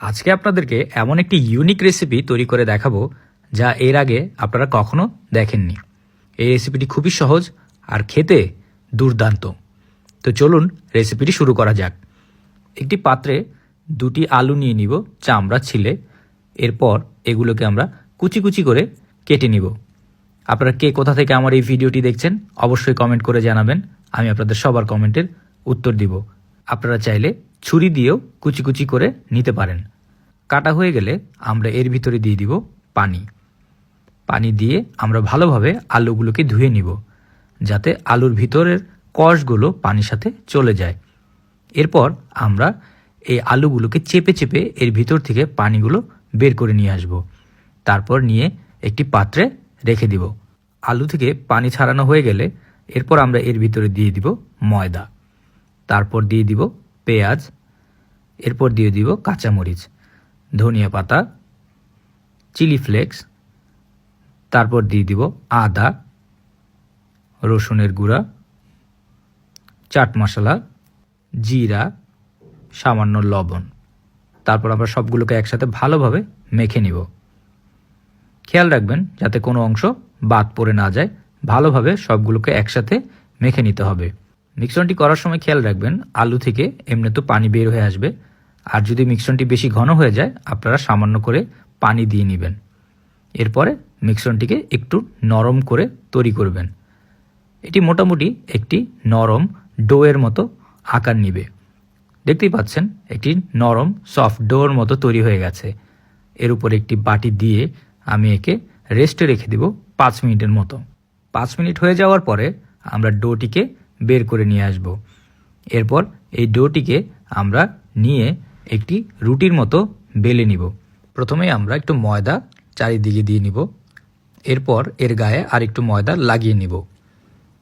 আজকে আপনাদেরকে এমন একটি ইউনিক রেসিপি তৈরি করে দেখাবো, যা এর আগে আপনারা কখনো দেখেননি। এই রেসিপিটি খুবই সহজ আর খেতে দুর্দান্ত। তো চলুন রেসিপিটি শুরু করা যাক। একটি পাত্রে দুটি আলু নিয়ে নিব, চামড়া, ছিলে। এরপর এগুলোকে আমরা কুচি কুচি করে কেটে নিব। আপনারা কে কোথা থেকে আমার এই ভিডিওটি দেখছেন, অবশ্যই কমেন্ট করে জানাবেন। আমি আপনাদের সবার কমেন্টের উত্তর দিব। আপনারা চাইলে ছুরি দিয়েও কুচি কুচি করে নিতে পারেন। কাটা হয়ে গেলে আমরা এর ভিতরে দিয়ে দিব পানি। পানি দিয়ে আমরা ভালোভাবে আলুগুলোকে ধুয়ে নিব, যাতে আলুর ভিতরের কষগুলো পানির সাথে চলে যায়। এরপর আমরা এই আলুগুলোকে চেপে চেপে এর ভিতর থেকে পানিগুলো বের করে নিয়ে আসব। তারপর নিয়ে একটি পাত্রে রেখে দিব। আলু থেকে পানি ছাড়ানো হয়ে গেলে এরপর আমরা এর ভিতরে দিয়ে দিব ময়দা। তারপর দিয়ে দিব পেঁয়াজ, এরপর দিয়ে দিব কাঁচামরিচ, ধনিয়া পাতা, চিলি ফ্লেক্স, তারপর দিয়ে দিব আদা, রসুনের গুঁড়া, চাট মশলা, জিরা, সামান্য লবণ। তারপর আমরা সবগুলোকে একসাথে ভালোভাবে মেখে নিব। খেয়াল রাখবেন যাতে কোনো অংশ বাদ পড়ে না যায়, ভালোভাবে সবগুলোকে একসাথে মেখে নিতে হবে। মিক্সনটি করার সময় খেয়াল রাখবেন, আলু থেকে এমনি তো পানি বের হয়ে আসবে। আর যদি মিক্সনটি বেশি ঘন হয়ে যায়, আপনারা সামান্য করে পানি দিয়ে নেবেন। এরপরে মিক্সনটিকে একটু নরম করে তৈরি করবেন। এটি মোটামুটি একটি নরম ডোয়ের মতো আকার নিবে। দেখতেই পাচ্ছেন, একটি নরম, সফট ডোর মতো তৈরি হয়ে গেছে। এর উপর একটি বাটি দিয়ে আমি একে রেস্টে রেখে দেব পাঁচ মিনিটের মতো। পাঁচ মিনিট হয়ে যাওয়ার পরে আমরা ডোটিকে বের করে নিয়ে আসব। এরপর এই ডোটিকে আমরা নিয়ে একটি রুটির মতো বেলে নিব। প্রথমে আমরা একটু ময়দা চারিদিকে দিয়ে নিব। এরপর এর গায়ে আর একটু ময়দা লাগিয়ে নিব।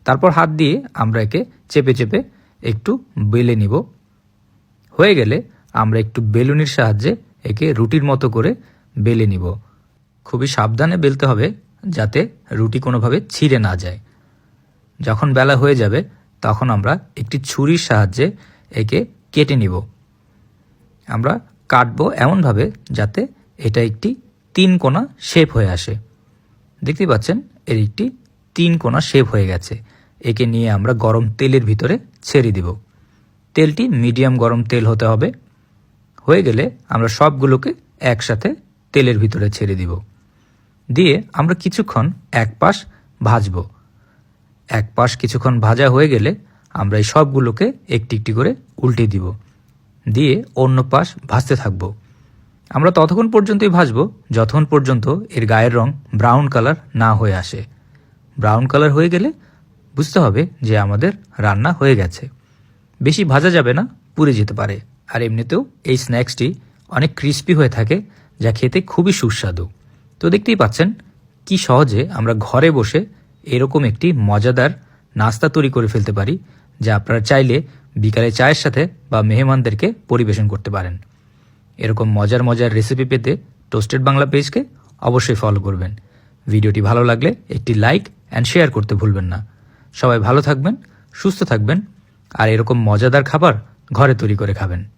তারপর হাত দিয়ে আমরা একে চেপে চেপে একটু বেলে নিব। হয়ে গেলে আমরা একটু বেলুনির সাহায্যে একে রুটির মতো করে বেলে নিব। খুবই সাবধানে বেলতে হবে যাতে রুটি কোনোভাবে ছিঁড়ে না যায়। যখন বেলা হয়ে যাবে তখন আমরা একটি ছুরির সাহায্যে একে কেটে নিব। আমরা কাটবো এমনভাবে যাতে এটা একটি তিন কোণা শেপ হয়ে আসে। দেখতে পাচ্ছেন, এর একটি তিন কোণা শেপ হয়ে গেছে। একে নিয়ে আমরা গরম তেলের ভিতরে ছেড়ে দিব। তেলটি মিডিয়াম গরম তেল হতে হবে। হয়ে গেলে আমরা সবগুলোকে একসাথে তেলের ভিতরে ছেড়ে দিব। দিয়ে আমরা কিছুক্ষণ এক পাশ ভাজব। এক পাশ কিছুক্ষণ ভাজা হয়ে গেলে আমরা এই সবগুলোকে একটি একটি করে উল্টে দিব। দিয়ে অন্য পাশ ভাজতে থাকব। আমরা ততক্ষণ পর্যন্তই ভাজবো, যতক্ষণ পর্যন্ত এর গায়ের রং ব্রাউন কালার না হয়ে আসে। ব্রাউন কালার হয়ে গেলে বুঝতে হবে যে আমাদের রান্না হয়ে গেছে। বেশি ভাজা যাবে না, পুড়ে যেতে পারে। আর এমনিতেও এই স্ন্যাক্সটি অনেক ক্রিস্পি হয়ে থাকে, যা খেতে খুবই সুস্বাদু। তো দেখতেই পাচ্ছেন, কি সহজে আমরা ঘরে বসে এরকম একটি মজাদার নাস্তা তৈরি করে ফেলতে পারি, যা আপনারা চাইলে বিকালে চায়ের সাথে বা মেহমানদেরকে পরিবেশন করতে পারেন। এরকম মজার মজার রেসিপি পেতে টোস্টেড বাংলা পেজকে অবশ্যই ফলো করবেন। ভিডিওটি ভালো লাগলে একটি লাইক অ্যান্ড শেয়ার করতে ভুলবেন না। সবাই ভালো থাকবেন, সুস্থ থাকবেন, আর এরকম মজাদার খাবার ঘরে তৈরি করে খাবেন।